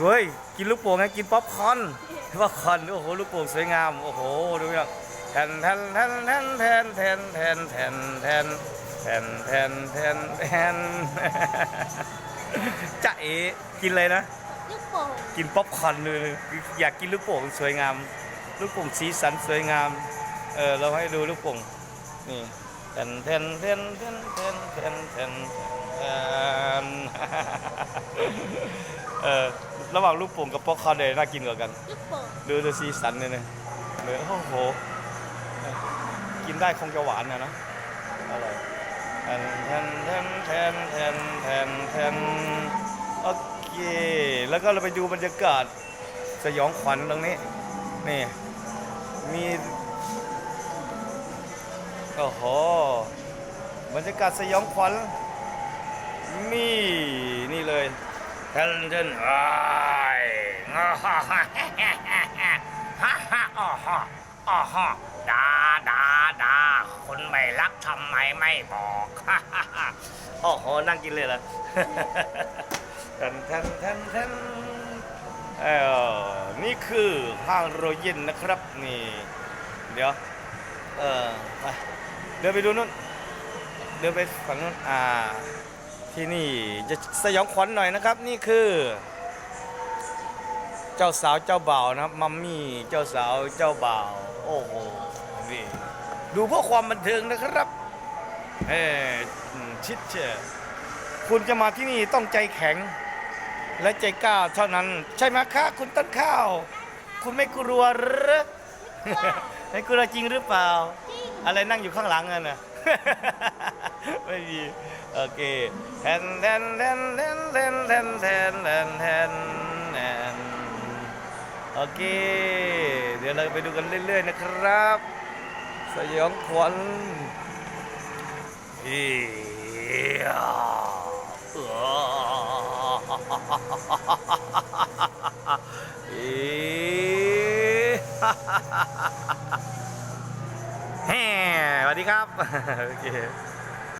เฮ้ย กินลูกโป่งไงกินป๊อปคอร์นป๊อปคอร์นโอ้โห ลูกโป่งสวยงาม โอ้โห ดูอย่างแทนแทนแทนแทนแทนแทนแทนแทนแทนแทนแทนแทนแทนจะเอ๋กินเลยนะ ลูกโป่งกินป๊อปคอร์นเลย อยากกินลูกโป่งสวยงาม ลูกโป่งสีสันสวยงาม เออ เราให้ดูลูกโป่ง นี่แทนแทนแทนแทนแทนแทนแทนแทนเออ ระหว่างลูกโป่งกับป๊อปคอร์นเลยน่ากินกว่ากัน ลูกโป่งดูดูสีสันเนี่ยนะเนื้อโอ้โหเออกินได้คงจะหวานนะเนอะอร่อยแทนแทนแทนแทนแทนแทนแทนโอเค แล้วก็เราไปดูบรรยากาศสยองขวัญตรงนี้ นี่ มีโอ้โหบรรยากาศสยองขวัญนี่นี่เลย ฉันเดินไอ้ฮ่าฮ่าฮ่าฮ่าฮ่าอ๋อฮ่าอ๋อฮ่าดาดาดาคนไม่รักทำไมไม่บอกฮ่าฮ่าฮ่าโอ้โหนั่งกินเลยเหรอท่านท่านท่านท่านเออนี่คือห้างโรยินนะครับนี่เดี๋ยวเออไปเดินไปดูนู่นเดินไปฝั่งนู้นอ่า ที่นี่จะสยองขวัญหน่อยนะครับ นี่คือ เจ้าสาวเจ้าบ่าวนะครับมัมมี่เจ้าสาวเจ้าบ่าวโอ้โหนี่ดูเพื่อความบันเทิงนะครับเอออืมชิดเชยคุณจะมาที่นี่ต้องใจแข็ง และใจกล้าเท่านั้น ใช่ไหมคะคุณต้นข้าว คุณไม่กลัวหรือไม่กลัวจริงหรือเปล่า อะไรนั่งอยู่ข้างหลังอะน่ะ ไม่มีโอเคแทนแทนแทนแทนแทนแทนแทนแทนแทนแทนโอเค เดี๋ยวเราไปดูกันเรื่อยๆนะครับ สยองขวัญเฮียเอ ดีครับโอเค